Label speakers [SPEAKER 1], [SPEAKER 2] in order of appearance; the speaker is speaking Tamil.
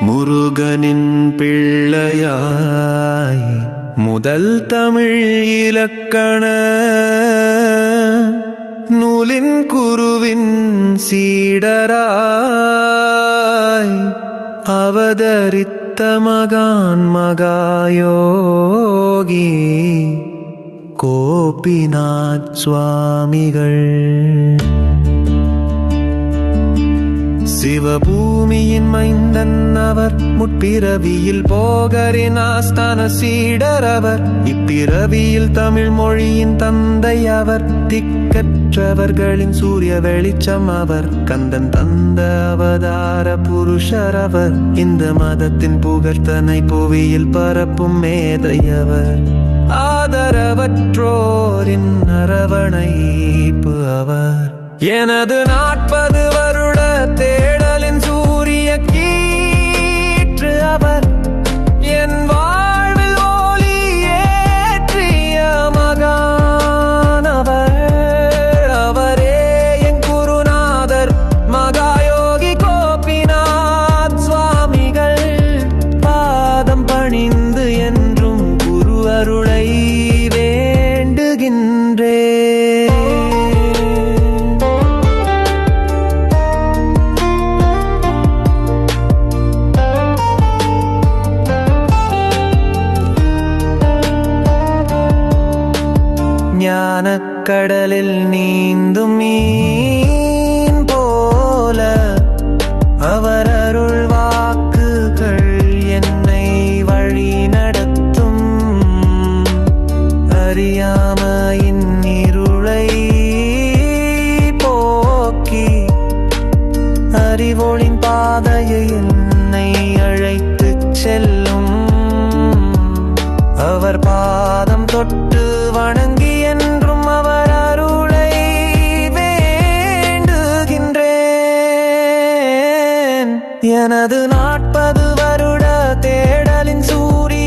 [SPEAKER 1] முருகனின் பிள்ளையாய் முதல் தமிழ் இலக்கண நூலின் குருவின் சீடராய் அவதரித்த மகான் மகாயோகி கோபிநாத் சுவாமிகள். சிவபூமியின் மைந்தன் அவர் முற்பிறவியில் போகரின் ஆஸ்தான சீடர் அவர் இப்பிறவியில் தமிழ் மொழியின் தந்தை அவர் திக்கற்றவர்களின் சூரிய வெளிச்சம் அவர் கந்தன் தந்த அவதார புருஷர் அவர் இந்த மதத்தின் புகழ்த்தனை புவியில் பரப்பும் மேதையவர் ஆதரவற்றோரின் அரவணைப்பு அவர். எனது நாற்பது வருட கடலில் நீந்தும் மீன் போல அவர் அருள் வாக்குகள் என்னை வழி நடத்தும். அறியாமையின் இருளை போக்கி அறிவொளின் பாதையை என்னை அழைத்துச் செல்லும். அவர் பாதம் தொட்டு எனது நாற்பது வருட தேடலின் சூரிய